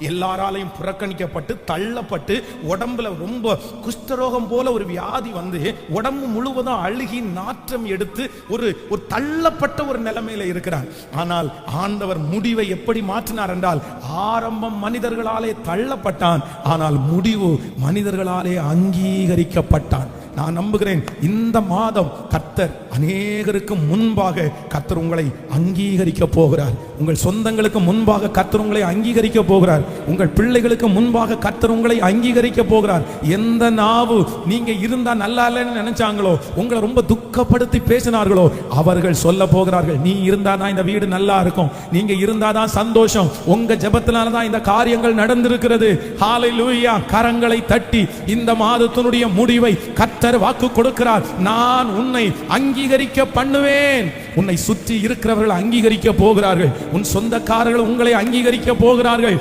எல்லாராலையும் புறக்கணிக்கப்பட்டு தள்ளப்பட்டு உடம்புல ரொம்ப குஷ்டரோகம் போல ஒரு வியாதி வந்து உடம்பு முழுவதும் அழுகி நாற்றம் எடுத்து ஒரு ஒரு தள்ளப்பட்ட ஒரு நிலைமையில இருக்கிறார் ஆனால் ஆண்டவர் முடிவை எப்படி மாற்றினார் என்றால் ஆரம்பம் மனிதர்களாலே தள்ளப்பட்டான் ஆனால் முடிவு மனிதர்களாலே அங்கீகரிக்கப்பட்டான். நான் நம்புகிறேன். இந்த மாதம் கர்த்தர் அநேகருக்கு முன்பாக கர்த்தர் உங்களை அங்கீகரிக்க போகிறார். உங்கள் சொந்தங்களுக்கு முன்பாக கர்த்தர் உங்களை அங்கீகரிக்க போகிறார். உங்கள் பிள்ளைகளுக்கு முன்பாக கர்த்தர் உங்களை அங்கீகரிக்க போகிறார். எந்த நாவு நீங்க இருந்தா நல்லா இல்லைன்னு நினைச்சாங்களோ உங்களை ரொம்ப துக்கப்படுத்தி பேசினார்களோ அவர்கள் சொல்ல போகிறார்கள் நீ இருந்தா தான் இந்த வீடு நல்லா இருக்கும். நீங்க இருந்தா தான் சந்தோஷம். உங்க ஜபத்தினால தான் இந்த காரியங்கள் நடந்திருக்கிறது. ஹalleluya. கரங்களை தட்டி இந்த மாதத்தினுடைய முடிவை கர்த்தர் வாக்கு கொடுக்கிறார். நான் உன்னை அங்கீகரிக்க பண்ணுவேன் உன்னை சுற்றி இருக்கிறவர்கள் அங்கீகரிக்க போகிறார்கள். உன் சொந்தக்காரர்கள் உங்களை அங்கீகரிக்க போகிறார்கள்.